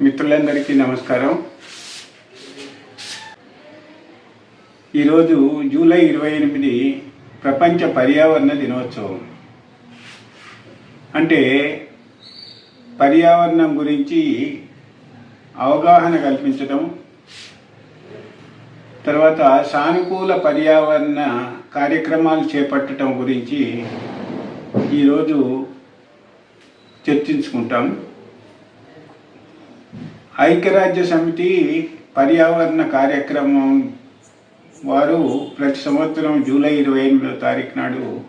మిత్రులందరికీ నమస్కారం. ఈరోజు జూలై ఇరవై ఎనిమిది ప్రపంచ పర్యావరణ దినోత్సవం. అంటే పర్యావరణం గురించి అవగాహన కల్పించడం తర్వాత సానుకూల పర్యావరణ కార్యక్రమాలు చేపట్టడం గురించి ఈరోజు చర్చించుకుంటాం. ఐక్యరాజ్య సమితి పర్యావరణ కార్యక్రమం వారు ప్రతి సంవత్సరం జూలై ఇరవై ఎనిమిదో తారీఖు నాడు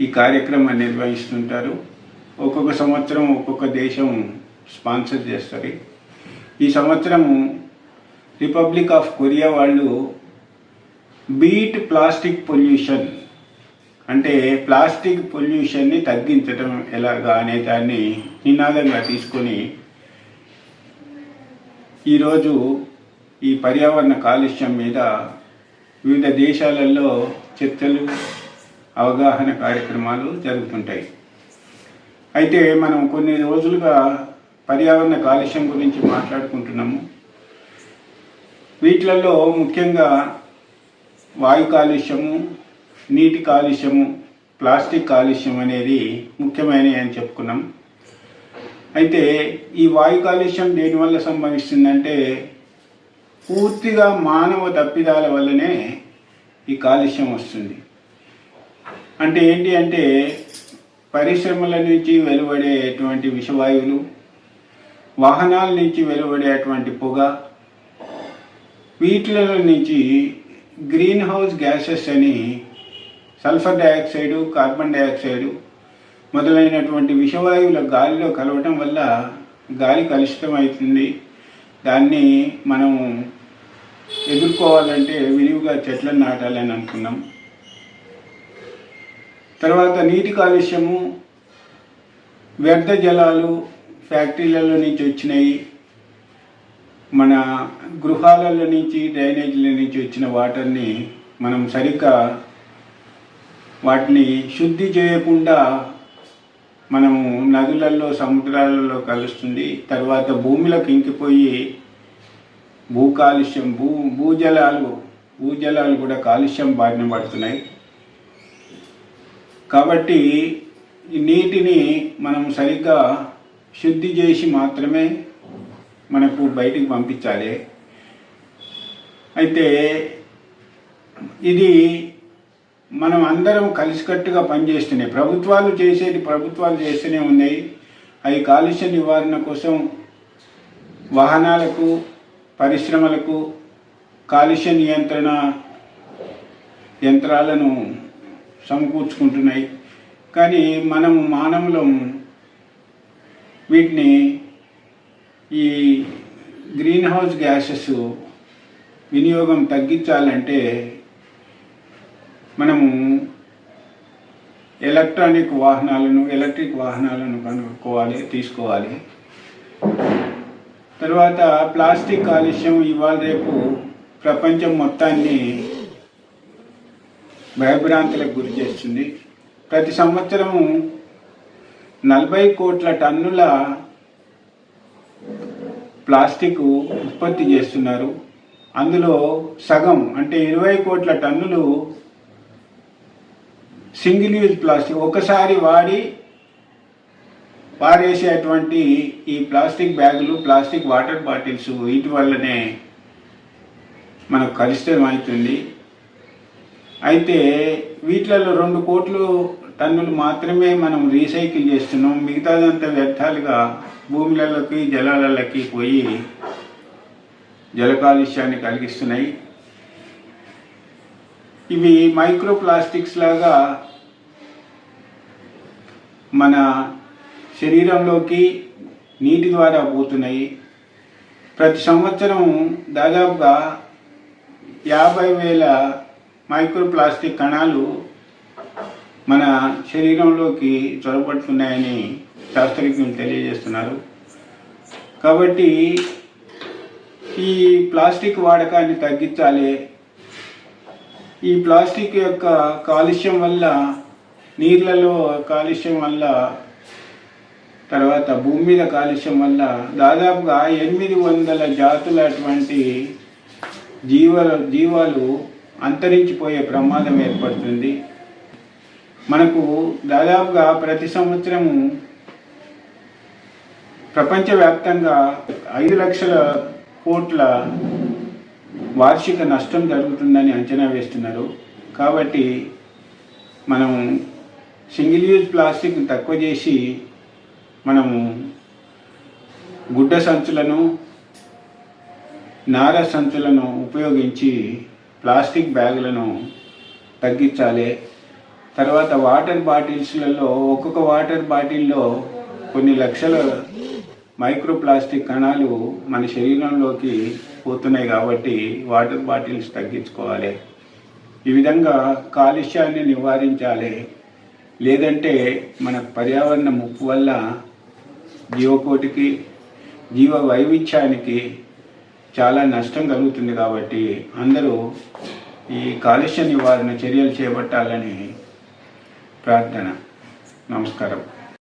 ఈ కార్యక్రమాన్ని నిర్వహిస్తుంటారు. ఒక్కొక్క సంవత్సరం ఒక్కొక్క దేశం స్పాన్సర్ చేస్తారు ఈ సంవత్సరం రిపబ్లిక్ ఆఫ్ కొరియా వాళ్ళు బీట్ ప్లాస్టిక్ పొల్యూషన్ అంటే ప్లాస్టిక్ పొల్యూషన్ని తగ్గించడం ఎలాగా అనే దాన్ని నినాదంగా తీసుకొని ఈరోజు ఈ పర్యావరణ కాలుష్యం మీద వివిధ దేశాలలో చర్చలు అవగాహన కార్యక్రమాలు జరుగుతుంటాయి. అయితే మనం కొన్ని రోజులుగా పర్యావరణ కాలుష్యం గురించి మాట్లాడుకుంటున్నాము. వీటిలలో ముఖ్యంగా వాయు కాలుష్యము నీటి కాలుష్యము ప్లాస్టిక్ కాలుష్యం అనేది ముఖ్యమైనవి అని చెప్పుకున్నాం. అయితే ఈ వాయు కాలుష్యం దేనివల్ల సంభవిస్తుందంటే పూర్తిగా మానవ తప్పిదాల వల్లనే ఈ కాలుష్యం వస్తుంది. అంటే ఏంటి అంటే పరిశ్రమల నుంచి వెలువడేటువంటి విషవాయువులు వాహనాల నుంచి వెలువడేటువంటి పొగ వీటిలో నుంచి గ్రీన్ హౌస్ గ్యాసెస్ అని సల్ఫర్ డయాక్సైడు కార్బన్ డయాక్సైడు మొదలైనటువంటి విషవాయువుల గాలిలో కలవటం వల్ల గాలి కలుషితం అవుతుంది దాన్ని మనం ఎదుర్కోవాలంటే విరివిగా చెట్లను నాటాలని అనుకున్నాం. తర్వాత నీటి కాలుష్యము వ్యర్థ జలాలు ఫ్యాక్టరీలలో నుంచి వచ్చినాయి. మన గృహాలలో నుంచి డ్రైనేజీల నుంచి వచ్చిన వాటర్ని మనం సరిగ్గా వాటిని శుద్ధి చేయకుండా మనము నదులలో సముద్రాలలో కలుస్తుంది. తర్వాత భూమిలోకి ఇంకిపోయి భూ కాలుష్యం భూ భూజలాలు భూజలాలు కూడా కాలుష్యం బారిన పడుతున్నాయి. కాబట్టి నీటిని మనం సరిగ్గా శుద్ధి చేసి మాత్రమే మనకు బయటికి పంపించాలి. అయితే ఇది మనం అందరం కలిసికట్టుగా పనిచేస్తున్నాయి ప్రభుత్వాలు చేసేది ప్రభుత్వాలు చేస్తూనే ఉన్నాయి. అవి కాలుష్య నివారణ కోసం వాహనాలకు పరిశ్రమలకు కాలుష్య నియంత్రణ యంత్రాలను సమకూర్చుకుంటున్నాయి. కానీ మనం మానవులం వీటిని ఈ గ్రీన్ హౌస్ గ్యాసెస్ వినియోగం తగ్గించాలంటే మనము ఎలక్ట్రానిక్ వాహనాలను ఎలక్ట్రిక్ వాహనాలను కనుక్కోవాలి తీసుకోవాలి. తర్వాత ప్లాస్టిక్ కాలుష్యం ఇవాళ రేపు ప్రపంచం మొత్తాన్ని భయభ్రాంతులకు గురి చేస్తుంది. ప్రతి సంవత్సరము నలభై కోట్ల టన్నుల ప్లాస్టిక్ ఉత్పత్తి చేస్తున్నారు. అందులో సగం అంటే ఇరవై కోట్ల టన్నులు సింగిల్ యూజ్ ప్లాస్టిక్. ఒకసారి వాడి పారేసేటువంటి ఈ ప్లాస్టిక్ బ్యాగులు ప్లాస్టిక్ వాటర్ బాటిల్స్ వీటి వల్లనే మనకు కలుషితం అవుతుంది. అయితే వీటిలలో రెండు కోట్లు టన్నులు మాత్రమే మనం రీసైకిల్ చేస్తున్నాం. మిగతాదంతా వ్యర్థాలుగా భూములలోకి జలాలలోకి పోయి జల కాలుష్యాన్ని కలిగిస్తున్నాయి. ఇవి మైక్రో ప్లాస్టిక్స్ లాగా మన శరీరంలోకి నీటి ద్వారా పోతున్నాయి. ప్రతి సంవత్సరం దాదాపుగా యాభై వేల మైక్రో ప్లాస్టిక్ కణాలు మన శరీరంలోకి చొరబడుతున్నాయని శాస్త్రజ్ఞులు తెలియజేస్తున్నారు. కాబట్టి ఈ ప్లాస్టిక్ వాడకాన్ని తగ్గించాలి ఈ ప్లాస్టిక్ యొక్క కాలుష్యం వల్ల నీళ్ళలో కాలుష్యం వల్ల తర్వాత భూమి మీద కాలుష్యం వల్ల దాదాపుగా ఎనిమిది వందల జాతులటువంటి జీవ జీవాలు అంతరించిపోయే ప్రమాదం ఏర్పడుతుంది. మనకు దాదాపుగా ప్రతి సంవత్సరము ప్రపంచవ్యాప్తంగా ఐదు లక్షల కోట్ల వార్షిక నష్టం జరుగుతుందని అంచనా వేస్తున్నారు. కాబట్టి మనం సింగిల్ యూజ్ ప్లాస్టిక్ తక్కువ చేసి మనము గుడ్డ సంచులను నార సంచులను ఉపయోగించి ప్లాస్టిక్ బ్యాగులను తగ్గించాలి. తర్వాత వాటర్ బాటిల్స్లలో ఒక్కొక్క వాటర్ బాటిల్లో కొన్ని లక్షల మైక్రో ప్లాస్టిక్ కణాలు మన శరీరంలోకి పోతున్నాయి కాబట్టి వాటర్ బాటిల్స్ తగ్గించుకోవాలి. ఈ విధంగా కాలుష్యాన్ని నివారించాలి. లేదంటే మన పర్యావరణ ముప్పు వల్ల జీవకోటికి జీవ వైవిధ్యానికి చాలా నష్టం కలుగుతుంది కాబట్టి అందరూ ఈ కాలుష్య నివారణ చర్యలు చేపట్టాలని ప్రార్థన. నమస్కారం.